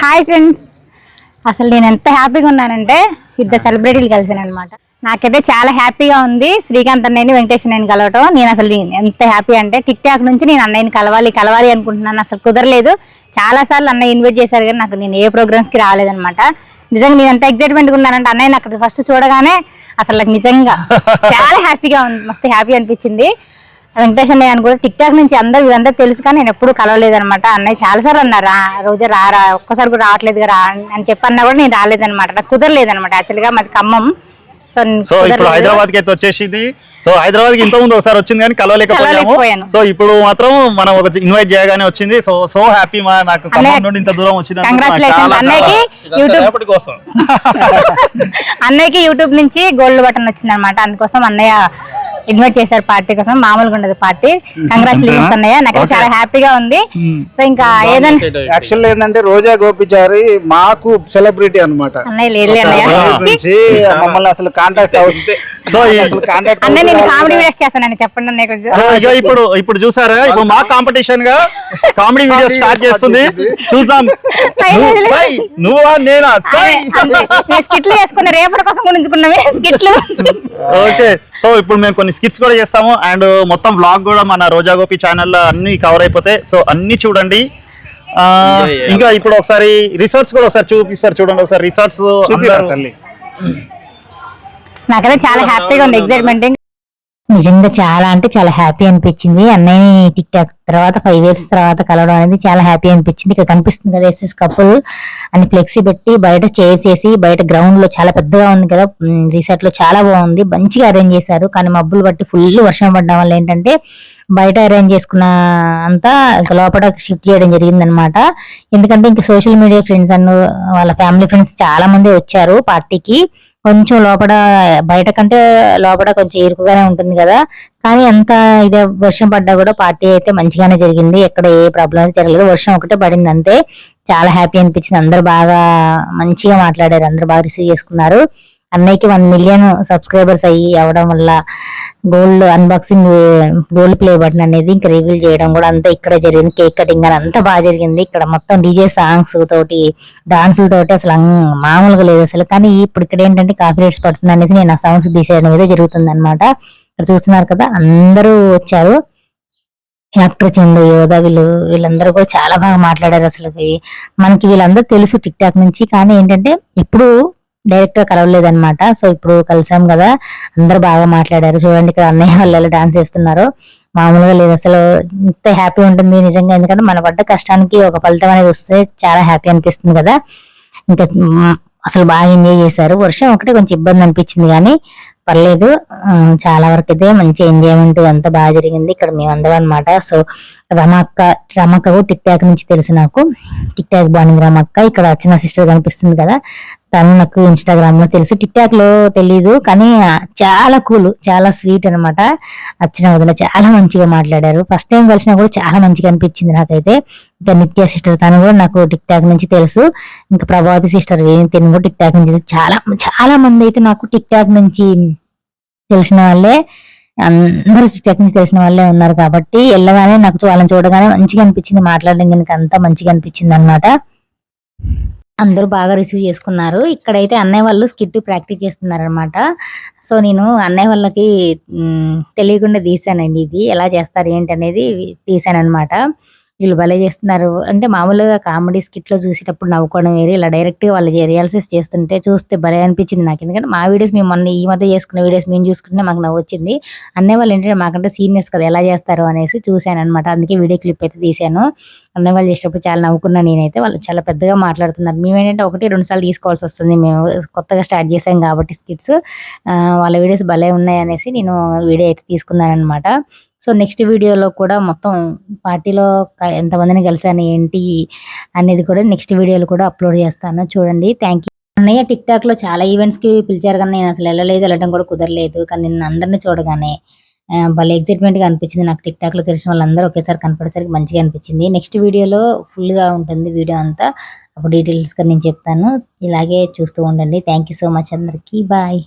Hi friends. అసలు నేను ఎంత హ్యాపీగా ఉన్నానంటే ఇద్దరు సెలబ్రిటీలు కలిసాను అనమాట నాకైతే చాలా హ్యాపీగా ఉంది. శ్రీకాంత్ అన్నయ్యని వెంకటేష్ అన్నయ్యని కలవటం. నేను అసలు ఎంత హ్యాపీ అంటే టిక్ టాక్ నుంచి నేను అన్నయ్యని కలవాలి కలవాలి అనుకుంటున్నాను. అసలు కుదరలేదు. చాలా సార్లు అన్నయ్య ఇన్వైట్ చేశారు కానీ నాకు నేను ఏ ప్రోగ్రామ్స్కి రాలేదన్నమాట. నిజంగా నేను ఎంత ఎక్సైట్మెంట్ ఉన్నానంటే అన్నయ్య అక్కడ ఫస్ట్ చూడగానే అసలు నాకు నిజంగా చాలా హ్యాపీగా ఉంది. మస్తు హ్యాపీ అనిపించింది. వెంకటేష్ అన్నయ్య అని కూడా టిక్ టాక్ నుంచి అందరు ఇదంతా తెలుసు కానీ నేను ఎప్పుడు కలవలేదు అనమాట అన్నయ్య చాలా సార్లు అన్నారు "రా, రోజు రా రా ఒక్కసారి కూడా రావట్లేదు రా అని చెప్పన్నా కూడా నేను రాలేదన్నమాట. నాకు కుదరలేదు అనమాట యాక్చువల్గా మాది ఖమ్మం. సో నేను సో ఇప్పుడు. హైదరాబాద్కి అయితే వచ్చేసింది. సో హైదరాబాద్కి ఇంత ముందు ఒకసారి వచ్చింది కానీ కలవలేకపోయాము. సో ఇప్పుడు మాత్రం మనం ఒక ఇన్వైట్ చేయగానే వచ్చింది. సో సో హ్యాపీ మా నాకు ఖమ్మం నుండి ఇంత దూరం వచ్చింది అన్నయ్యకి యూట్యూబ్ కోసం అన్నయ్యకి యూట్యూబ్ నుంచి గోల్డ్ బటన్ వచ్చింది అనమాట అందుకోసం అన్నయ్య ఇన్వైట్ చేశారు పార్టీ కోసం మామూలుగా ఉండదు పార్టీ. కంగ్రాచులేషన్స్ అన్నయ్య. నాకు చాలా హ్యాపీగా ఉంది. సో ఇంకా ఏదైనా యాక్చువల్ ఏంటంటే రోజా గోపిచారి మాకు సెలబ్రిటీ అన్నమాట. అన్నయ్య లేదు మమ్మల్ని అసలు కాంటాక్ట్ అవుతుంది సో అన్నయ్య నేను కామెడీ వీడియోస్ చేస్తానని చెప్పండి అన్నయ్య సో ఇక ఇప్పుడు ఇప్పుడు చూసారా? ఇప్పుడు మా కాంపిటీషన్గా కామెడీ వీడియో స్టార్ట్ చేస్తుంది. చూసాం నువ్వు- సై, నువ్వా నేనా? స్కిట్లు వేసుకున్న రేపటి కోసం కూడా ఉంచుకున్నామే స్కిట్లు. ఓకే సో ఇప్పుడు మేము కొన్ని స్కిట్స్ కూడా చేస్తాము. అండ్ మొత్తం వ్లాగ్ కూడా మన రోజా గోపి ఛానల్లో అన్ని కవర్ అయిపోతాయి సో అన్ని చూడండి. ఇంకా ఇప్పుడు ఒకసారి రిసార్ట్స్ కూడా ఒకసారి చూపిస్తారు. చూడండి ఒకసారి రిసార్ట్స్ నాకైతే చాలా హ్యాపీగా ఉంది ఎక్సైట్మెంట్ నిజంగా చాలా అంటే చాలా హ్యాపీ అనిపించింది. అన్నయ్య టిక్ టాక్ తర్వాత ఫైవ్ ఇయర్స్ తర్వాత కలవడం అనేది చాలా హ్యాపీ అనిపించింది. ఇక్కడ కనిపిస్తుంది కదా ఎస్ఎస్ కపుల్ అని ఫ్లెక్సీ పెట్టి బయట చేసేసి బయట గ్రౌండ్లో చాలా పెద్దగా ఉంది కదా రిసార్ట్లో చాలా బాగుంది. మంచిగా అరేంజ్ చేశారు. కానీ మబ్బులు బట్టి ఫుల్ వర్షం పడడం వల్ల ఏంటంటే బయట అరేంజ్ చేసుకున్న అంతా లోపల షిఫ్ట్ చేయడం జరిగింది అనమాట ఎందుకంటే ఇంకా సోషల్ మీడియా ఫ్రెండ్స్ అన్న వాళ్ళ ఫ్యామిలీ ఫ్రెండ్స్ చాలా మంది వచ్చారు పార్టీకి కొంచెం లోపల బయట కంటే లోపల కొంచెం ఇరుకుగానే ఉంటుంది కదా. కానీ ఎంత ఇదే వర్షం పడ్డా కూడా పార్టీ అయితే మంచిగానే జరిగింది. ఎక్కడ ఏ ప్రాబ్లం అయితే జరగలేదు. వర్షం ఒకటే పడింది అంతే. చాలా హ్యాపీ అనిపించింది. అందరు బాగా మంచిగా మాట్లాడారు. అందరు బాగా రిసీవ్ చేసుకున్నారు. అన్నయ్యకి వన్ మిలియన్ సబ్స్క్రైబర్స్ అయ్యి అవడం వల్ల gold unboxing gold play button అనేది ఇంకా రివీల్ చేయడం కూడా అంతా ఇక్కడ జరిగింది. కేక్ కటింగ్ అని అంతా బాగా జరిగింది. ఇక్కడ మొత్తం డీజే సాంగ్స్ తోటి డాన్సుల తోటి అసలు మామూలుగా లేదు అసలు. కానీ ఇప్పుడు ఇక్కడ ఏంటంటే కాఫీ రేట్స్ పడుతుంది అనేసి నేను ఆ సాంగ్స్ తీసేయడం అయితే జరుగుతుంది అనమాట ఇక్కడ చూస్తున్నారు కదా అందరూ వచ్చారు. యాక్టర్ చందు యోధ వీళ్ళు వీళ్ళందరూ కూడా చాలా బాగా మాట్లాడారు అసలు. మనకి వీళ్ళందరూ తెలుసు టిక్ టాక్ నుంచి. కానీ ఏంటంటే ఇప్పుడు డైరెక్ట్గా కలవలేదనమాట సో ఇప్పుడు కలిసాం కదా అందరు బాగా మాట్లాడారు. చూడండి ఇక్కడ అన్నయ్య వాళ్ళు డాన్స్ చేస్తున్నారు. మామూలుగా లేదు అసలు ఇంత హ్యాపీ ఉంటుంది నిజంగా. ఎందుకంటే మన పడ్డ కష్టానికి ఒక ఫలితం అనేది వస్తే చాలా హ్యాపీ అనిపిస్తుంది కదా. ఇంకా అసలు బాగా ఎంజాయ్ చేశారు. వర్షం ఒకటే కొంచెం ఇబ్బంది అనిపించింది కానీ పర్లేదు. చాలా వరకు అయితే మంచి ఎంజాయ్మెంట్ అంతా బాగా జరిగింది. ఇక్కడ మేము అందరం అనమాట సో రమక్క రమక్కకు టిక్ టాక్ నుంచి తెలుసు నాకు. టిక్ టాక్ బాగుంది రమక్క. ఇక్కడ చిన్న సిస్టర్ కనిపిస్తుంది కదా. తను నాకు ఇన్స్టాగ్రామ్లో తెలుసు. టిక్ టాక్లో తెలీదు కానీ చాలా కూల్ చాలా స్వీట్ అనమాట వచ్చిన వదిన చాలా మంచిగా మాట్లాడారు. ఫస్ట్ టైం కలిసినా కూడా చాలా మంచిగా అనిపించింది నాకైతే. ఇంకా నిత్య సిస్టర్ తను కూడా నాకు టిక్ టాక్ నుంచి తెలుసు. ఇంకా ప్రభావతి సిస్టర్ తిని కూడా టిక్ టాక్ నుంచి చాలా చాలా మంది అయితే నాకు టిక్ టాక్ నుంచి తెలిసిన వాళ్ళే. అందరూ టిక్ టాక్ నుంచి తెలిసిన వాళ్ళే ఉన్నారు కాబట్టి వెళ్ళగానే నాకు వాళ్ళని చూడగానే మంచిగా అనిపించింది. మాట్లాడడం కనుక అంతా మంచిగా అనిపించింది అనమాట అందరూ బాగా రిసీవ్ చేసుకున్నారు. ఇక్కడైతే అన్నయ్య వాళ్ళు స్కిట్ ప్రాక్టీస్ చేస్తున్నారనమాట సో నేను అన్నయ్య వాళ్ళకి తెలియకుండా తీసానండి ఇది. ఎలా చేస్తారు ఏంటి అనేది తీసాను వీళ్ళు భలే చేస్తున్నారు. అంటే మామూలుగా కామెడీ స్కిట్లో చూసేటప్పుడు నవ్వుకోవడం వేరే ఇలా డైరెక్ట్గా వాళ్ళు రియాలిసిస్ చేస్తుంటే చూస్తే భలే అనిపించింది నాకు. ఎందుకంటే మా వీడియోస్ మేము మొన్న ఈ మధ్య చేసుకున్న వీడియోస్ మేము చూసుకుంటే మాకు నవ్వు వచ్చింది అన్నయ్య వాళ్ళు ఏంటంటే మాకంటే సీనియర్స్ కదా ఎలా చేస్తారు? అనేసి చూశాను అనమాట అందుకే వీడియో క్లిప్ అయితే తీశాను. అన్నయ్య వాళ్ళు చేసేటప్పుడు చాలా నవ్వుకున్నా నేనైతే. వాళ్ళు చాలా పెద్దగా మాట్లాడుతున్నారు. మేము ఏంటంటే ఒకటి రెండు సార్లు తీసుకోవాల్సి వస్తుంది. మేము కొత్తగా స్టార్ట్ చేసాం కాబట్టి స్కిట్స్ వాళ్ళ వీడియోస్ భలే ఉన్నాయి అనేసి నేను వీడియో అయితే తీసుకున్నాను అనమాట సో నెక్స్ట్ వీడియోలో కూడా మొత్తం పార్టీలో ఎంతమందిని కలిసాను ఏంటి అనేది కూడా నెక్స్ట్ వీడియోలో కూడా అప్లోడ్ చేస్తాను. చూడండి. Thank you. అన్నయ్య టిక్లో చాలా ఈవెంట్స్కి పిలిచారు కానీ నేను అసలు వెళ్ళలేదు వెళ్ళడం కూడా కుదరలేదు. కానీ నేను అందరిని చూడగానే భలే ఎక్సైట్మెంట్గా అనిపించింది నాకు టిక్లో తెలిసిన వాళ్ళందరూ ఒకేసారి కనపడేసరికి మంచిగా అనిపించింది. నెక్స్ట్ వీడియోలో ఫుల్గా ఉంటుంది వీడియో అంతా. అప్పుడు డీటెయిల్స్గా నేను చెప్తాను. ఇలాగే చూస్తూ ఉండండి. థ్యాంక్ యూ సో మచ్ అందరికి. బాయ్.